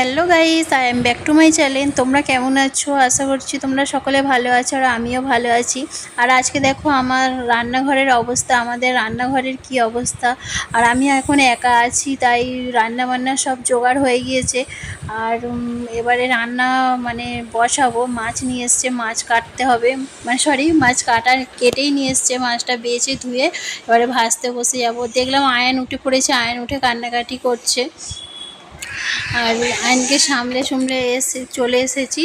Hello guys I am back to my channel তোমরা কেমন আছো? আশা করছি তোমরা সকলে ভালো আছো আর আমিও ভালো আছি। আর আজকে দেখো আমার রান্নাঘরের অবস্থা, আমাদের রান্নাঘরের কি অবস্থা। আর আমি এখন একা আছি, তাই রান্না বান্না সব জোগাড় হয়ে গিয়েছে। আর এবারে রান্না মানে বসাবো। মাছ নিয়ে এসছে, মাছ কাটতে হবে। মানে সরি মাছ কাটা কেটেই নিয়ে এসছে। মাছটা বেছে ধুয়ে এবারে ভাজতে বসে যাব। দেখলাম আয়ন উঠে পড়েছে, আয়ন উঠে কান্নাকাটি করছে। আর আয়নকে সামলে সুমলে এসে চলে এসেছি।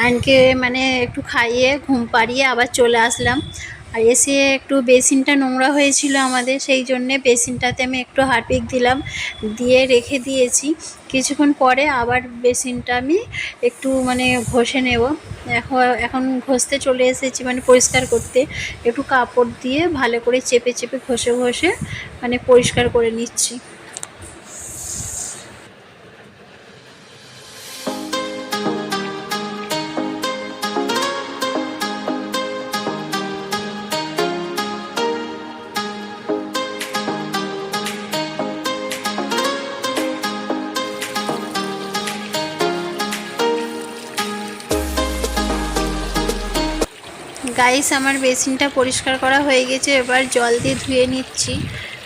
আয়নকে মানে একটু খাইয়ে, ঘুম পাড়িয়ে আবার চলে আসলাম। আর এসে একটু বেসিনটা নোংরা হয়েছিল আমাদের, সেই জন্যে বেসিনটাতে আমি একটু হারপিক দিলাম, দিয়ে রেখে দিয়েছি। কিছুক্ষণ পরে আবার বেসিনটা আমি একটু মানে ঘষে নেব। এখন এখন ঘষতে চলে এসেছি মানে পরিষ্কার করতে। একটু কাপড় দিয়ে ভালো করে চেপে চেপে ঘষে ঘষে মানে পরিষ্কার করে নিচ্ছি। গাইস আমার বেসিনটা পরিষ্কার করা হয়ে গেছে। এবার জল দিয়ে ধুয়ে নিচ্ছি।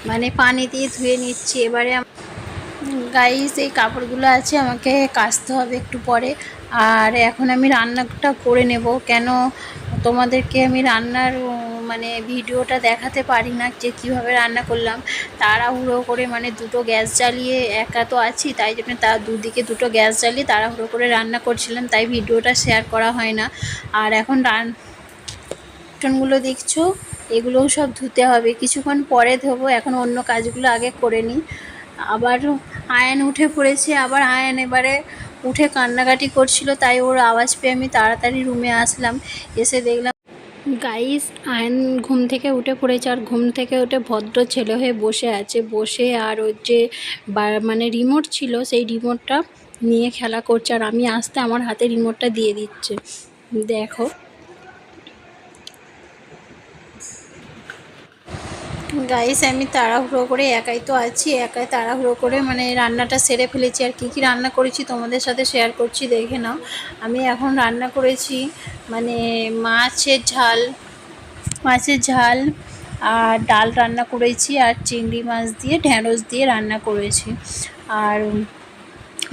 মানে পানি দিয়ে ধুয়ে নিচ্ছি। এবারে গাইস এই কাপড়গুলো আছে, আমাকে কাচতে হবে একটু পরে। আর এখন আমি রান্নাটা করে নেব। কেন তোমাদেরকে আমি রান্নার মানে ভিডিওটা দেখাতে পারি না যে কীভাবে রান্না করলাম। তাড়াহুড়ো করে মানে দুটো গ্যাস জ্বালিয়ে একা তো আছি, তাই জন্য তার দুদিকে দুটো গ্যাস জ্বালিয়ে তাড়াহুড়ো করে রান্না করছিলাম। তাই ভিডিওটা শেয়ার করা হয় না। আর এখন রান বাসনগুলো দেখছ, এগুলোও সব ধুতে হবে। কিছুক্ষণ পরে ধোবো, এখন অন্য কাজগুলো আগে করে নিই। আবার আয়ন উঠে পড়েছে, আবার আয়ন এবারে উঠে কান্নাকাটি করছিল, তাই ওর আওয়াজ পেয়ে আমি তাড়াতাড়ি রুমে আসলাম। এসে দেখলাম গাইস আয়ন ঘুম থেকে উঠে পড়েছে, আর ঘুম থেকে উঠে ভদ্র ছেলে হয়ে বসে আছে। বসে আর ওর যে মানে রিমোট ছিল, সেই রিমোটটা নিয়ে খেলা করছে, আর আমি আসতে আমার হাতে রিমোটটা দিয়ে দিচ্ছে। দেখো। গাইস আমি তাড়াহুড়ো করে একাই তো আছি, একাই তাড়াহুড়ো করে মানে রান্নাটা সেরে ফেলেছি। আর কী কী রান্না করেছি তোমাদের সাথে শেয়ার করছি, দেখে নাও। আমি এখন রান্না করেছি মানে মাছের ঝাল মাছের ঝাল আর ডাল রান্না করেছি আর চিংড়ি মাছ দিয়ে ঢ্যাঁড়স দিয়ে রান্না করেছি। আর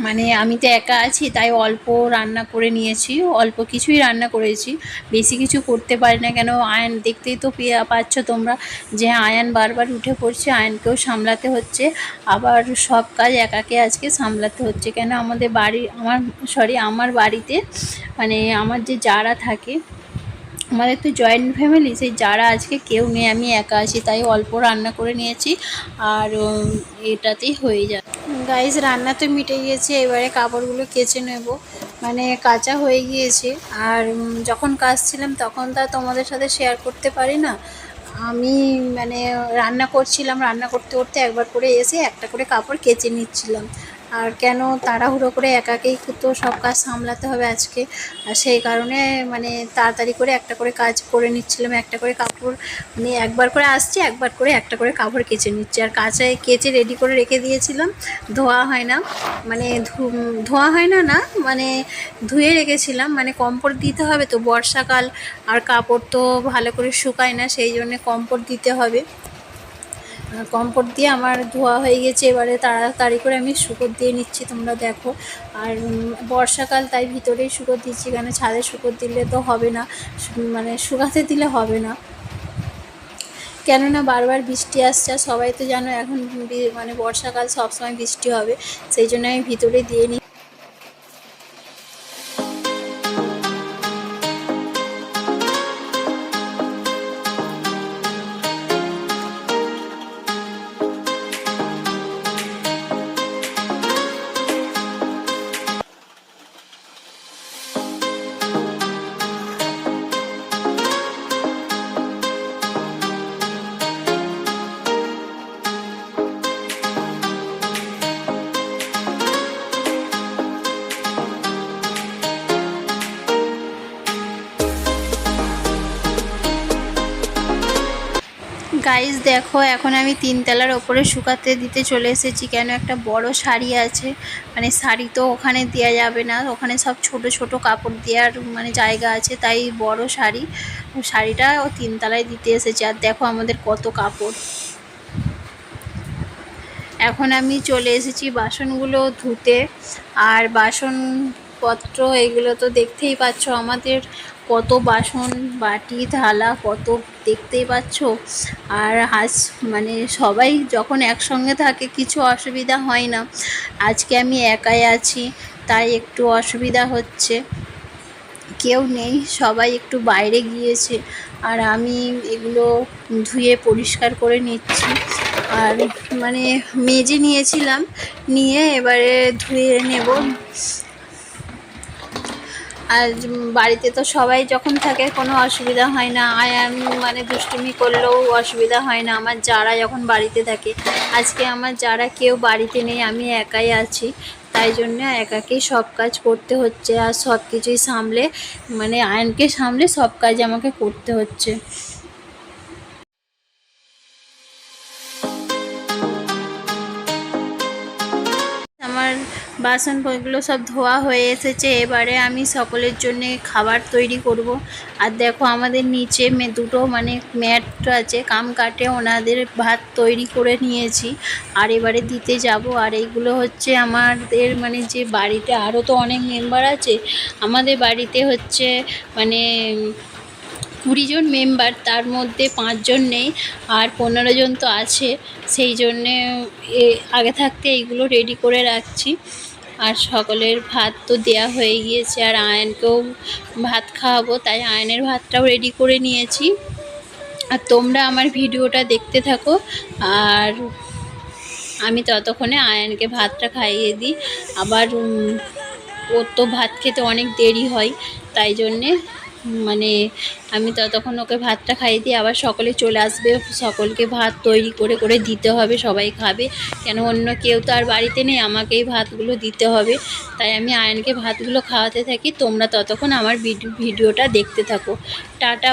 মানে আমি তো একা আছি, তাই অল্প রান্না করে নিয়েছি, অল্প কিছুই রান্না করেছি। বেশি কিছু করতে পারি না কেন, আয়ন দেখতেই তো পাচ্ছ তোমরা যে আয়ন বারবার উঠে পড়ছে, আয়নকেও সামলাতে হচ্ছে। আবার সব কাজ একাকে আজকে সামলাতে হচ্ছে। কেন আমাদের বাড়ি, আমার সরি আমার বাড়িতে মানে আমার যে যারা থাকে, আমাদের তো জয়েন্ট ফ্যামিলি সেই যারা আজকে কেউ নেই, আমি একা আছি, তাই অল্প রান্না করে নিয়েছি। আর এটাতেই হয়ে যায় গাইজ রান্না তো মিটে গিয়েছে, এবারে কাপড়গুলো কেচে নেব। মানে কাঁচা হয়ে গিয়েছে। আর যখন যখন কাচছিলাম তখন তা তোমাদের সাথে শেয়ার করতে পারি না। আমি মানে রান্না করছিলাম, রান্না করতে করতে একবার করে এসে একটা করে কাপড় কেচে নিচ্ছিলাম। আর কেন তাড়াহুড়ো করে একাকেই তো সব কাজ সামলাতে হবে আজকে? আর সেই কারণে মানে তাড়াতাড়ি করে একটা করে কাজ করে নিচ্ছিলাম, একটা করে কাপড় মানে একবার করে আসছি, একবার করে একটা করে কাপড় কেচে নিচ্ছি। আর কাঁচায় কেচে রেডি করে রেখে দিয়েছিলাম, ধোয়া হয় না। মানে ধোয়া হয় না না মানে ধুয়ে রেখেছিলাম। মানে কম্পোর্ট দিতে হবে তো, বর্ষাকাল আর কাপড় তো ভালো করে শুকায় না, সেই জন্যে কম্পোর্ট দিতে হবে। কম্পোর্ট দিয়ে আমার ধোয়া হয়ে গেছে। এবারে তাড়াতাড়ি করে আমি শুকোর দিয়ে নিচ্ছি, তোমরা দেখো। আর বর্ষাকাল, তাই ভিতরেই শুকোর দিচ্ছি, কেন ছাদে শুকোর দিলে তো হবে না। মানে শুকাতে দিলে হবে না। কেননা বারবার বৃষ্টি আসছে, আর সবাই তো জানো এখন মানে বর্ষাকাল সবসময় বৃষ্টি হবে। সেই জন্য আমি ভিতরে দিয়ে নিই গাইস দেখো, এখন আমি তিনতলার ওপরে শুকাতে দিতে চলে এসেছি। কেন? একটা বড় শাড়ি আছে। মানে শাড়ি তো ওখানে দেওয়া যাবে না। ওখানে সব ছোট ছোট কাপড় দেওয়ার মানে জায়গা আছে, তাই বড় শাড়ি। শাড়িটা ও তিনতলায় দিতে এসেছে। আর দেখো আমাদের কত কাপড়। এখন আমি চলে এসেছি বাসনগুলো ধুতে। আর বাসনপত্র, এগুলো তো দেখতেই পাচ্ছ আমাদের। কত বাসন, বাটি, থালা, কত দেখতেই পাচ্ছ। আর আজ মানে সবাই যখন একসঙ্গে থাকে কিছু অসুবিধা হয় না। আজকে আমি একাই আছি, তাই একটু অসুবিধা হচ্ছে। কেউ নেই, সবাই একটু বাইরে গিয়েছে। আর আমি এগুলো ধুয়ে পরিষ্কার করে নিচ্ছি। আর মানে মেজে নিয়েছিলাম, নিয়ে এবারে ধুয়ে নেব। আর বাড়িতে তো সবাই যখন থাকে, কোনো অসুবিধা হয় না। আয়াম মানে দুষ্টুমি করলেও অসুবিধা হয় না। আমার যারা যখন বাড়িতে থাকে, আজকে আমার যারা কেউ বাড়িতে নেই, আমি একাই আছি। তাই জন্য একাকেই সব কাজ করতে হচ্ছে। আর সব কিছুই সামলে মানে আয়নকে সামলে সব কাজ আমাকে করতে হচ্ছে। বাসন বইগুলো সব ধোয়া হয়ে এসেছে। এবারে আমি সকলের জন্যে খাবার তৈরি করব। আর দেখো আমাদের নিচে মে, দুটো মানে ম্যাট আছে, কাম কাটে, ওনাদের ভাত তৈরি করে নিয়েছি। আর এবারে দিতে যাব। আর এইগুলো হচ্ছে আমাদের মানে যে বাড়িতে আরও তো অনেক মেম্বার আছে, আমাদের বাড়িতে হচ্ছে মানে কুড়ি জন মেম্বার, তার মধ্যে পাঁচজন নেই আর পনেরো জন তো আছে, সেই জন্যে আগে থাকতে এইগুলো রেডি করে রাখছি। আর সকলের ভাত তো দেয়া হয়ে গিয়েছে, আর আয়নকেও ভাত খাওয়াবো, তাই আয়নের ভাতটাও রেডি করে নিয়েছি। আর তোমরা আমার ভিডিওটা দেখতে থাকো, আর আমি ততক্ষণে আয়নকে ভাতটা খাইয়ে দিই। আবার ওর তো ভাত খেতে অনেক দেরি হয়, তাই জন্যে মানে আমি ততক্ষণ ওকে ভাতটা খাইয়ে দিই আবার সকলে চলে আসবে। সকলকে ভাত তৈরি করে করে দিতে হবে, সবাই খাবে। কেন অন্য কেউ তো আর বাড়িতে নেই, আমাকেই ভাতগুলো দিতে হবে। তাই আমি আয়নকে ভাতগুলো খাওয়াতে থাকি। তোমরা ততক্ষণ আমার ভিডিও ভিডিওটা দেখতে থাকো। টাটা